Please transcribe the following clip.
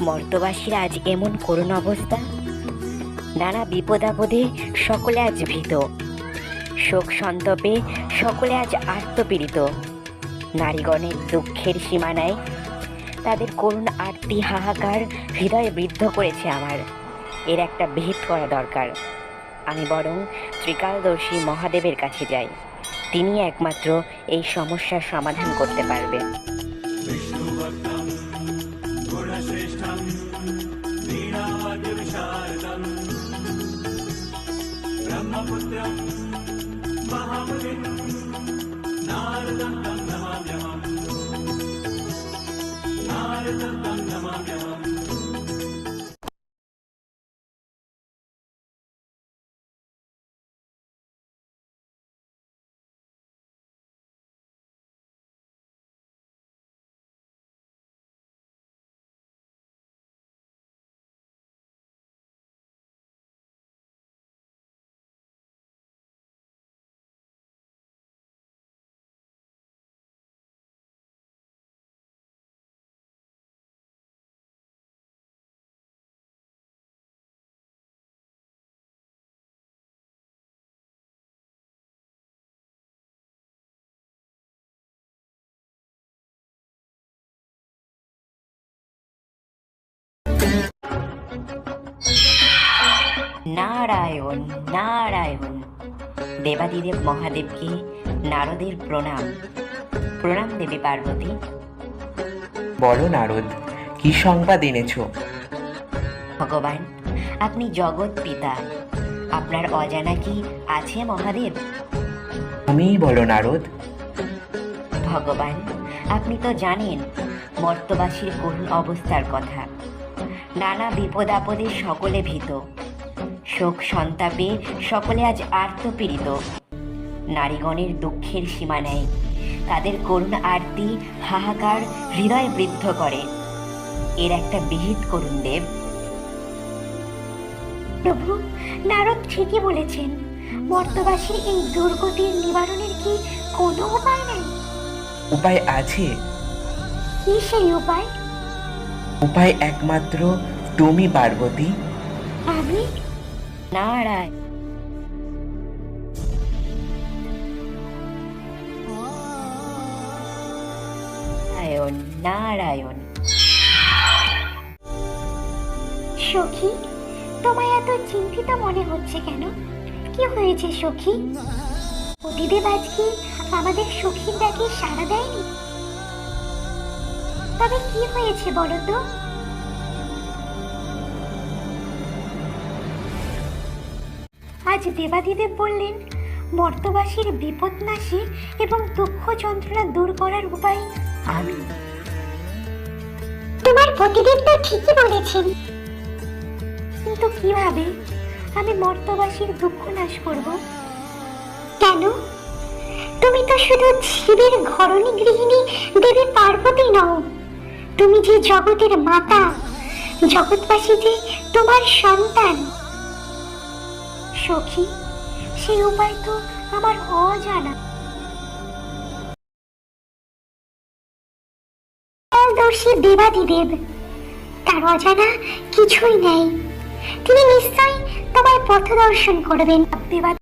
মর্তবাসীর আজ এমন করুণ অবস্থা। নানা বিপদাপদে সকলে আজ ভীত। শোক সন্তপে সকলে আজ আত্মপীড়িত। নারীগণের দুঃখের সীমানায় তাদের করুণ আরতি হাহাকার হৃদয়ে বৃদ্ধ করেছে আমার। এর একটা ভেদ করা দরকার। আমি বরং ত্রিকালদর্শী মহাদেবের কাছে যাই। তিনি একমাত্র এই সমস্যার সমাধান করতে পারবেন নারদম নারদম নারায়ণ নারায়ণ। দেবাদিদেব মহাদেবকে নারদের প্রণাম। প্রণাম দেবী পার্বতী। বলো নারদ কি সংবাদ এনেছো? ভগবান আপনি জগৎ পিতা। আপনার অজানা কি আছে মহাদেব? তুমিই বলো নারদ। ভগবান আপনি তো জানেন মর্তবাসীর করুণ অবস্থার কথা। নানা বিপদ আপদে সকলে ভীত। শোক সন্তাপে সকলে আজ আর্তপীড়িত। নারীগণের দুঃখের সীমা নেই। তাদের করুণ আরতি হাহাকার হৃদয় বৃদ্ধ করে। এর একটা বিহিত করুন দেব। প্রভু নারদ ঠিকই বলেছেন। মর্তবাসীর এই দুর্গতির নিবারণের কি কোনো উপায় নেই? উপায় আছে। কি সেই উপায়? উপায় একমাত্র তুমি পার্বতী। আমি? নারায় নারায়ণ নারায়ণ। সখী তোমায় এত চিন্তিত মনে হচ্ছে কেন? কি হয়েছে সখী? অতিদেব আজকে আমাদের সখীর ডাকে সাড়া দেয়নি? তবে কি হয়েছে বলো তো? আজ দেবাদিদেব বললেন, মর্তবাসীর বিপদ নাশী এবং দুঃখ যন্ত্রণা দূর করার উপায় আমি। তোমার পতিদেব তো ঠিকই বলেছেন। কিন্তু কীভাবে? আমি মর্তবাসীর দুঃখ নাশ করব। কেন? তুমি তো শুধু শিবের ঘরণী গৃহিণী দেবী পার্বতী নও। তুমি যে জগতের মাতা, জগৎবাসী যে তোমার সন্তান। সখী সেই উপায় তো আমার অজানা। দর্শী দেবাদিদেব, তার অজানা কিছুই নেই। তিনি নিশ্চয়ই তোমায় পথ দর্শন করবেন। দেবা